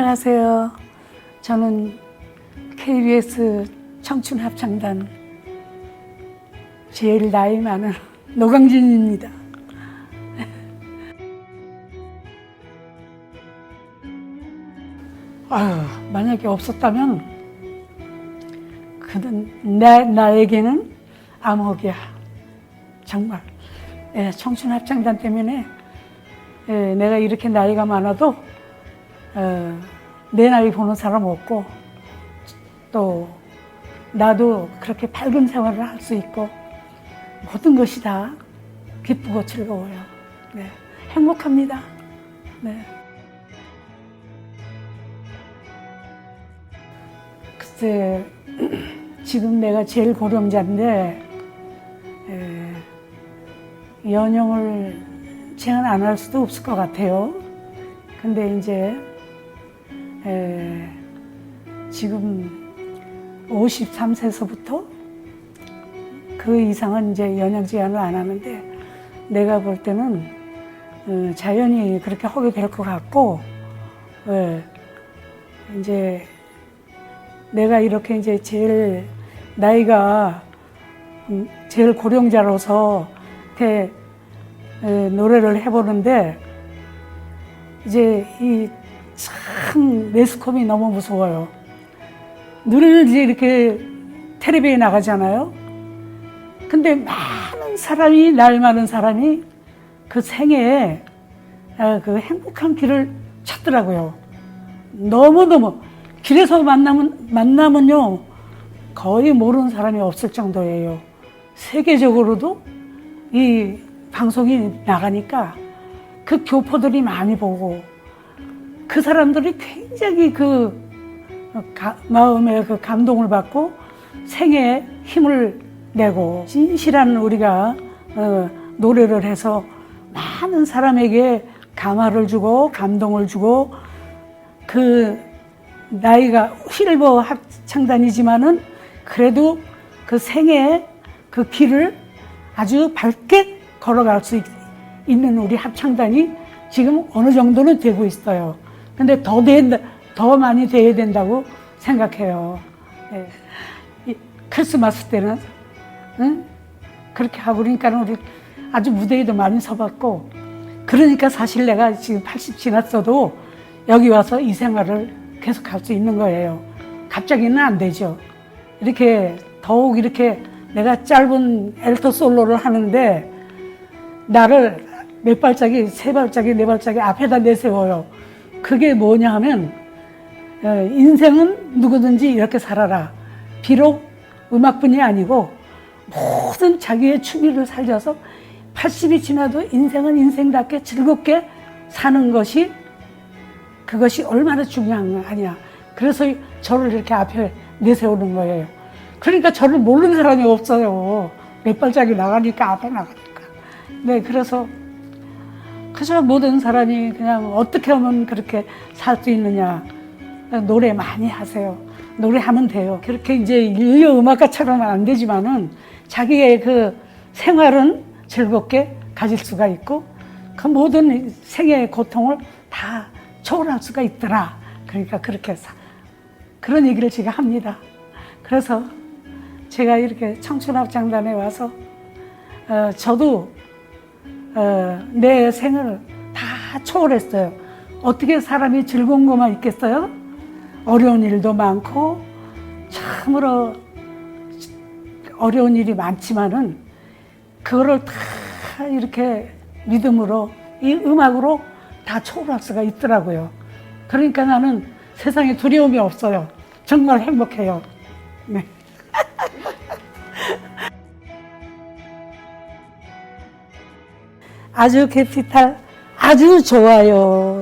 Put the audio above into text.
안녕하세요. 저는 KBS 청춘 합창단 제일 나이 많은 노강진입니다. 아유, 만약에 없었다면 그는 나, 나에게는 암흑이야. 정말. 예, 청춘 합창단 때문에 예, 내가 이렇게 나이가 많아도 어, 내 나이 보는 사람 없고 또 나도 그렇게 밝은 생활을 할 수 있고 모든 것이 다 기쁘고 즐거워요. 네, 행복합니다. 네. 글쎄 지금 내가 제일 고령자인데 에, 연영을 제한 안 할 수도 없을 것 같아요. 근데 이제 에, 지금 53세서부터 그 이상은 이제 연영 제한을 안 하는데 내가 볼 때는 어, 자연히 그렇게 하게 될 것 같고 예, 이제 내가 이렇게 이제 제일 나이가 음, 제일 고령자로서 이렇게 에, 노래를 해보는데 이제 이 참 매스컴이 너무 무서워요. 늘 이제 이렇게 텔레비에 나가잖아요. 근데 많은 사람이 날 많은 사람이 그 생애에 아, 그 행복한 길을 찾더라고요. 너무 너무 길에서 만나면 만나면요 거의 모르는 사람이 없을 정도예요. 세계적으로도 이 방송이 나가니까 그 교포들이 많이 보고 그 사람들이 굉장히 그 가- 마음에 그 감동을 받고 생애에 힘을 내고 진실한 우리가 어, 노래를 해서 많은 사람에게 감화를 주고 감동을 주고 그 나이가 실버 합창단이지만은 그래도 그 생애 그 길을 아주 밝게 걸어갈 수 있, 있는 우리 합창단이 지금 어느 정도는 되고 있어요. 근데 더 된다, 더 많이 돼야 된다고 생각해요. 예. 이 크리스마스 때는 응? 그렇게 하고 그러니까 우리 아주 무대에도 많이 서봤고 그러니까 사실 내가 지금 80 지났어도 여기 와서 이 생활을 계속 할 수 있는 거예요. 갑자기는 안 되죠. 이렇게 더욱 이렇게 내가 짧은 엘터 솔로를 하는데 나를 몇 발짝이 세 발짝이 네 발짝이 앞에다 내세워요. 그게 뭐냐 하면 어, 인생은 누구든지 이렇게 살아라. 비록 음악뿐이 아니고 모든 자기의 취미를 살려서 80이 지나도 인생은 인생답게 즐겁게 사는 것이 그것이 얼마나 중요한 거 아니야. 그래서 저를 이렇게 앞에 내세우는 거예요. 그러니까 저를 모르는 사람이 없어요. 몇 발짝이 나가니까 앞에 나가니까. 네, 그래서 그저 모든 사람이 그냥 어떻게 하면 그렇게 살 수 있느냐. 노래 많이 하세요. 노래하면 돼요. 그렇게 이제 인류 음악가처럼은 안 되지만은 자기의 그 생활은 즐겁게 가질 수가 있고 그 모든 생애의 고통을 다 초월할 수가 있더라. 그러니까 그렇게 사, 그런 얘기를 제가 합니다. 그래서 제가 이렇게 청춘합장단에 와서 어, 저도 어, 내 생을 다 초월했어요. 어떻게 사람이 즐거운 것만 있겠어요? 어려운 일도 많고 참으로 어려운 일이 많지만은 그거를 다 이렇게 믿음으로 이 음악으로 다 초월할 수가 있더라고요. 그러니까 나는 세상에 두려움이 없어요. 정말 행복해요. 네. 아주 캐피탈 아주 좋아요.